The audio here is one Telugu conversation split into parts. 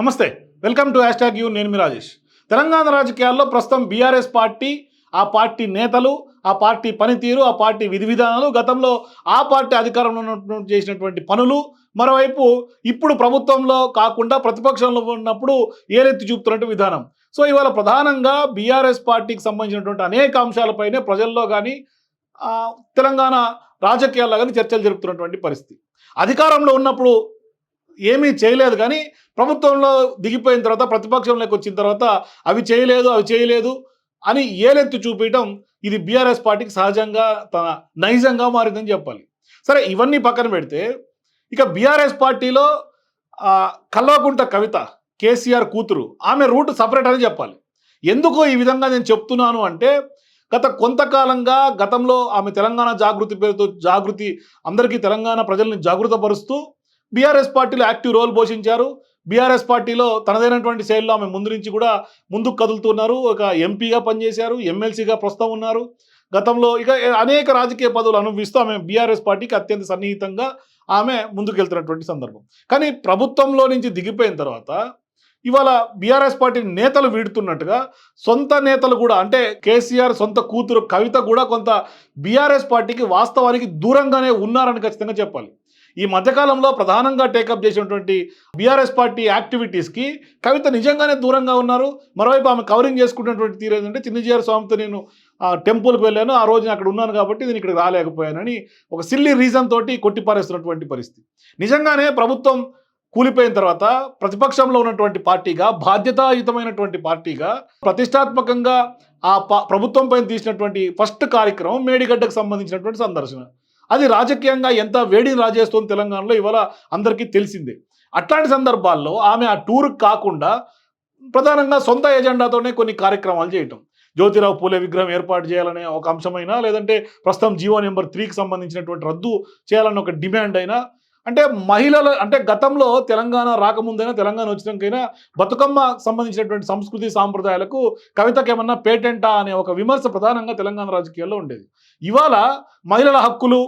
నమస్తే welcome to hash tag U నేను మీ రాజేష్. తెలంగాణ రాజకీయాల్లో ప్రస్తుతం బీఆర్ఎస్ పార్టీ ఆ పార్టీ నేతలు ఆ పార్టీ పనితీరు ఆ పార్టీ విధి విధానాలు గతంలో ఆ పార్టీ అధికారంలో చేసినటువంటి పనులు మరోవైపు ఇప్పుడు ప్రభుత్వంలో కాకుండా ప్రతిపక్షంలో ఉన్నప్పుడు ఏలెత్తి చూపుతున్నట్టు విధానం. సో ఇవాళ ప్రధానంగా బీఆర్ఎస్ పార్టీకి సంబంధించినటువంటి అనేక అంశాలపైనే ప్రజల్లో కానీ తెలంగాణ రాజకీయాల్లో కానీ చర్చలు జరుపుతున్నటువంటి పరిస్థితి. అధికారంలో ఉన్నప్పుడు ఏమీ చేయలేదు కానీ ప్రభుత్వంలో దిగిపోయిన తర్వాత ప్రతిపక్షంలోకి వచ్చిన తర్వాత అవి చేయలేదు అవి చేయలేదు అని ఏలెత్తి చూపించడం ఇది బీఆర్ఎస్ పార్టీకి సహజంగా తన నైజంగా మారిందని చెప్పాలి. సరే ఇవన్నీ పక్కన పెడితే ఇక బీఆర్ఎస్ పార్టీలో కల్వకుంట కవిత కేసీఆర్ కూతురు ఆమె రూట్ సపరేట్ అని చెప్పాలి. ఎందుకు ఈ విధంగా నేను చెప్తున్నాను అంటే గత కొంతకాలంగా గతంలో ఆమె తెలంగాణ జాగృతి పేరుతో జాగృతి అందరికీ తెలంగాణ ప్రజల్ని జాగృతపరుస్తూ బీఆర్ఎస్ పార్టీలో యాక్టివ్ రోల్ పోషించారు. బీఆర్ఎస్ పార్టీలో తనదైనటువంటి శైలిలో ఆమె ముందు నుంచి కూడా ముందుకు కదులుతున్నారు. ఒక ఎంపీగా పనిచేశారు ఎమ్మెల్సీగా ప్రస్తుతం ఉన్నారు. గతంలో ఇక అనేక రాజకీయ పదవులు అనుభవిస్తూ ఆమె బీఆర్ఎస్ పార్టీకి అత్యంత సన్నిహితంగా ఆమె ముందుకెళ్తున్నటువంటి సందర్భం. కానీ ప్రభుత్వంలో నుంచి దిగిపోయిన తర్వాత ఇవాళ బీఆర్ఎస్ పార్టీ నేతలు వీడుతున్నట్టుగా సొంత నేతలు కూడా అంటే కేసీఆర్ సొంత కూతురు కవిత కూడా కొంత బీఆర్ఎస్ పార్టీకి వాస్తవానికి దూరంగానే ఉన్నారని ఖచ్చితంగా చెప్పాలి. ఈ మధ్యకాలంలో ప్రధానంగా టేకప్ చేసినటువంటి బీఆర్ఎస్ పార్టీ యాక్టివిటీస్కి కవిత నిజంగానే దూరంగా ఉన్నారు. మరోవైపు ఆమె కవరింగ్ చేసుకున్నటువంటి తీరు ఏంటంటే చిన్నజీఆర్ స్వామితో నేను టెంపుల్కి వెళ్ళాను. ఆ రోజు అక్కడ ఉన్నాను కాబట్టి నేను ఇక్కడ రాలేకపోయానని ఒక సిల్లీ రీజన్ తోటి కొట్టిపారేస్తున్నటువంటి పరిస్థితి. నిజంగానే ప్రభుత్వం కూలిపోయిన తర్వాత ప్రతిపక్షంలో ఉన్నటువంటి పార్టీగా బాధ్యతాయుతమైనటువంటి పార్టీగా ప్రతిష్టాత్మకంగా ఆ ప- ప్రభుత్వం పైన తీసినటువంటి ఫస్ట్ కార్యక్రమం మేడిగడ్డకు సంబంధించినటువంటి సందర్శన. అది రాజకీయంగా ఎంత వేడిని రాజేస్తుంది తెలంగాణలో ఇవాళ అందరికీ తెలిసిందే. అట్లాంటి సందర్భాల్లో ఆమె ఆ టూర్కి కాకుండా ప్రధానంగా సొంత ఎజెండాతోనే కొన్ని కార్యక్రమాలు చేయటం. జ్యోతిరావు పూలే విగ్రహం ఏర్పాటు చేయాలనే ఒక అంశమైనా లేదంటే ప్రస్తుతం జీవో నెంబర్ త్రీకి సంబంధించినటువంటి రద్దు చేయాలన్న ఒక డిమాండ్ అయినా అంటే మహిళల అంటే గతంలో తెలంగాణ రాకముందైనా తెలంగాణ వచ్చినాకైనా బతుకమ్మ సంబంధించినటువంటి సంస్కృతి సాంప్రదాయాలకు కవితకి ఏమన్నా పేటెంటా అనే ఒక విమర్శ ప్రధానంగా తెలంగాణ రాజకీయాల్లో ఉండేది. ఇవాళ మహిళల హక్కులు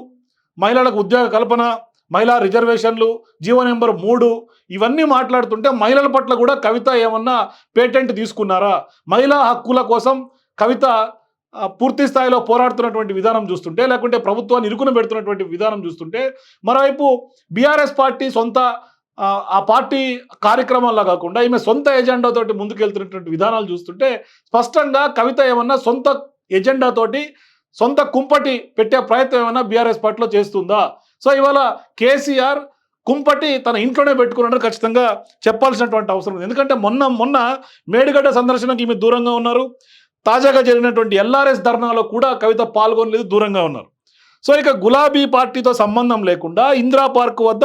మహిళలకు ఉద్యోగ కల్పన మహిళా రిజర్వేషన్లు జీవో నెంబర్ మూడు ఇవన్నీ మాట్లాడుతుంటే మహిళల పట్ల కూడా కవిత ఏమన్నా పేటెంట్ తీసుకున్నారా? మహిళా హక్కుల కోసం కవిత పూర్తి స్థాయిలో పోరాడుతున్నటువంటి విధానం చూస్తుంటే లేకుంటే ప్రభుత్వాన్ని ఇరుకున పెడుతున్నటువంటి విధానం చూస్తుంటే మరోవైపు బీఆర్ఎస్ పార్టీ సొంత ఆ, ఆ పార్టీ కార్యక్రమాల్లో కాకుండా ఈమె సొంత ఎజెండాతోటి ముందుకెళ్తున్నటువంటి విధానాలు చూస్తుంటే స్పష్టంగా కవిత ఏమన్నా సొంత ఎజెండాతోటి సొంత కుంపటి పెట్టే ప్రయత్నం ఏమైనా బీఆర్ఎస్ పార్టీలో చేస్తుందా? సో ఇవాళ కేసీఆర్ కుంపటి తన ఇంట్లోనే పెట్టుకున్నాడు ఖచ్చితంగా చెప్పాల్సినటువంటి అవసరం ఉంది. ఎందుకంటే మొన్న మొన్న మేడిగడ్డ సందర్శనకి ఈమె దూరంగా ఉన్నారు. తాజాగా జరిగినటువంటి ఎల్ఆర్ఎస్ ధర్నాలో కూడా కవిత పాల్గొనలేదు దూరంగా ఉన్నారు. సో ఇక గులాబీ పార్టీతో సంబంధం లేకుండా ఇందిరా పార్క్ వద్ద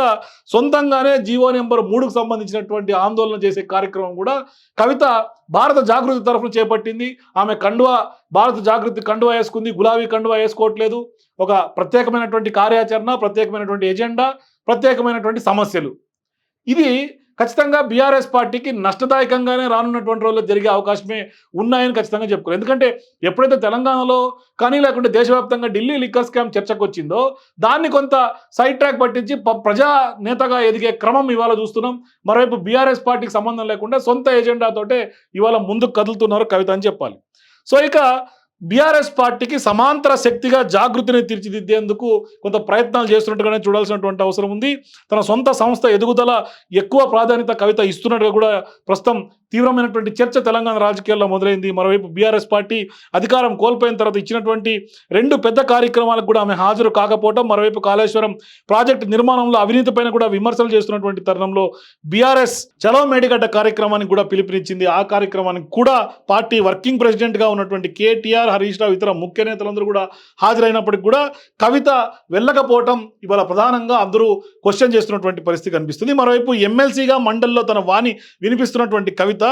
సొంతంగానే జీవో నెంబర్ మూడుకు సంబంధించినటువంటి ఆందోళన చేసే కార్యక్రమం కూడా కవిత భారత జాగృతి తరఫున చేపట్టింది. ఆమె కండువా భారత జాగృతి కండువా వేసుకుంది. గులాబీ కండువా వేసుకోవట్లేదు. ఒక ప్రత్యేకమైనటువంటి కార్యాచరణ ప్రత్యేకమైనటువంటి ఎజెండా ప్రత్యేకమైనటువంటి సమస్యలు. ఇది ఖచ్చితంగా బీఆర్ఎస్ పార్టీకి నష్టదాయకంగానే రానున్నటువంటి రోజుల్లో జరిగే అవకాశమే ఉన్నాయని ఖచ్చితంగా చెప్పుకోవాలి. ఎందుకంటే ఎప్పుడైతే తెలంగాణలో కానీ లేకుంటే దేశవ్యాప్తంగా ఢిల్లీ లిక్కర్ స్కామ్ చర్చకు వచ్చిందో దాన్ని కొంత సైడ్ ట్రాక్ పట్టించి ప- ప్రజా నేతగా ఎదిగే క్రమం ఇవాళ చూస్తున్నాం. మరోవైపు బీఆర్ఎస్ పార్టీకి సంబంధం లేకుండా సొంత ఎజెండాతోటే ఇవాళ ముందుకు కదులుతున్నారు కవిత అని చెప్పాలి. సో ఇక బీఆర్ఎస్ పార్టీకి సమాంతర శక్తిగా జాగృతిని తీర్చిదిద్దేందుకు కొంత ప్రయత్నాలు చేస్తున్నట్టుగానే చూడాల్సినటువంటి అవసరం ఉంది. తన సొంత సంస్థ ఎదుగుదల ఎక్కువ ప్రాధాన్యత కవిత ఇస్తున్నట్టుగా కూడా ప్రస్తుతం తీవ్రమైనటువంటి చర్చ తెలంగాణ రాజకీయాల్లో మొదలైంది. మరోవైపు బీఆర్ఎస్ పార్టీ అధికారం కోల్పోయిన తర్వాత ఇచ్చినటువంటి రెండు పెద్ద కార్యక్రమాలకు కూడా ఆమె హాజరు కాకపోవడం మరోవైపు కాళేశ్వరం ప్రాజెక్టు నిర్మాణంలో అవినీతి పైన కూడా విమర్శలు చేస్తున్నటువంటి తరుణంలో బీఆర్ఎస్ చలో మేడిగడ్డ కార్యక్రమానికి కూడా పిలుపునిచ్చింది. ఆ కార్యక్రమానికి కూడా పార్టీ వర్కింగ్ ప్రెసిడెంట్గా ఉన్నటువంటి కేటీఆర్ హరీష్ రావు? ఇతర ముఖ్య నేతలందరూ కూడా హాజరైనప్పటికి కూడా కవిత వెళ్ళకపోవటం ఇవాళ ప్రధానంగా అందరూ క్వశ్చన్ చేస్తున్నటువంటి పరిస్థితి కనిపిస్తుంది. మరోవైపు ఎమ్మెల్సీగా మండలిలో తన వాణి వినిపిస్తున్నటువంటి కవిత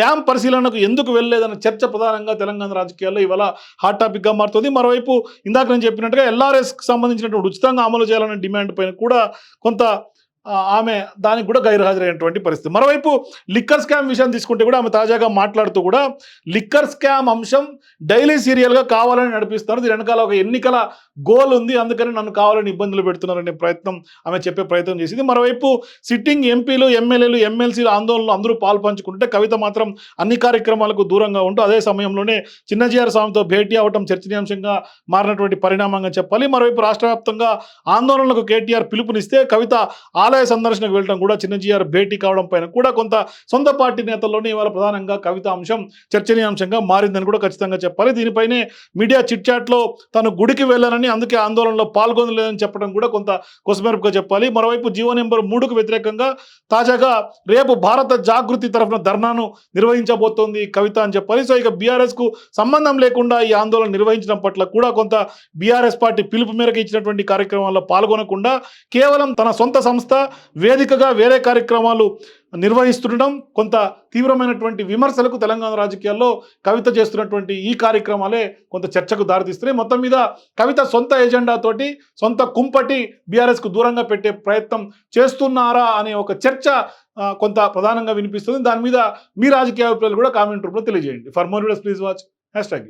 డ్యామ్ పరిశీలనకు ఎందుకు వెళ్ళలేదన్న చర్చ ప్రధానంగా తెలంగాణ రాజకీయాల్లో ఇవాళ హాట్ టాపిక్గా మారుతుంది. మరోవైపు ఇందాక నేను చెప్పినట్టుగా ఎల్ఆర్ఎస్కి సంబంధించినటువంటి ఉచితంగా అమలు చేయాలనే డిమాండ్ పైన కూడా కొంత ఆమె దానికి కూడా గైర్హాజరైనటువంటి పరిస్థితి. మరోవైపు లిక్కర్ స్కామ్ విషయం తీసుకుంటే కూడా ఆమె తాజాగా మాట్లాడుతూ కూడా లిక్కర్ స్కామ్ అంశం డైలీ సీరియల్గా కావాలని నడిపిస్తారు దీని వెనకాల ఒక ఎన్నికల గోల్ ఉంది. అందుకని నన్ను కావాలని ఇబ్బందులు పెడుతున్నారనే ప్రయత్నం ఆమె చెప్పే ప్రయత్నం చేసింది. మరోవైపు సిట్టింగ్ ఎంపీలు ఎమ్మెల్యేలు ఎమ్మెల్సీలు ఆందోళనలు అందరూ పాల్పంచుకుంటే కవిత మాత్రం అన్ని కార్యక్రమాలకు దూరంగా ఉంటూ అదే సమయంలోనే చిన్నజీఆర్ స్వామితో భేటీ అవటం చర్చనీయాంశంగా మారినటువంటి పరిణామంగా చెప్పాలి. మరోవైపు రాష్ట్ర వ్యాప్తంగా ఆందోళనలకు కేటీఆర్ పిలుపునిస్తే కవిత ఆలయ సందర్శనకు వెళ్ళడం కూడా చిన్నజీఆర్ భేటీ కావడం పైన కూడా కొంత సొంత పార్టీ నేతల్లోనే ఇవాళ ప్రధానంగా కవిత అంశం చర్చనీయాంశంగా మారిందని కూడా ఖచ్చితంగా చెప్పాలి. దీనిపైనే మీడియా చిట్ చాట్లో తను గుడికి వెళ్ళానని అందుకే ఆందోళనలో పాల్గొనలేదని చెప్పడం కూడా కొంత కొసమెరుపుగా చెప్పాలి. మరోవైపు జీవో నెంబర్ మూడుకు వ్యతిరేకంగా తాజాగా రేపు భారత జాగృతి తరఫున ధర్నాను నిర్వహించబోతోంది కవిత అని చెప్పాలి. సో ఇక బీఆర్ఎస్కు సంబంధం లేకుండా ఈ ఆందోళన నిర్వహించడం పట్ల కూడా కొంత బీఆర్ఎస్ పార్టీ పిలుపు మేరకు ఇచ్చినటువంటి కార్యక్రమాల్లో పాల్గొనకుండా కేవలం తన సొంత సంస్థ వేదికగా వేరే కార్యక్రమాలు నిర్వహిస్తుండడం కొంత తీవ్రమైనటువంటి విమర్శలకు తెలంగాణ రాజకీయాల్లో కవిత చేస్తున్నటువంటి ఈ కార్యక్రమాలే కొంత చర్చకు దారితీస్తున్నాయి. మొత్తం మీద కవిత సొంత ఎజెండాతోటి సొంత కుంపటి బీఆర్ఎస్కు దూరంగా పెట్టే ప్రయత్నం చేస్తున్నారా అనే ఒక చర్చ కొంత ప్రధానంగా వినిపిస్తుంది. దాని మీద మీ రాజకీయ అభిప్రాయాలు కూడా కామెంట్ రూపంలో తెలియజేయండి. For more videos please watch hash tag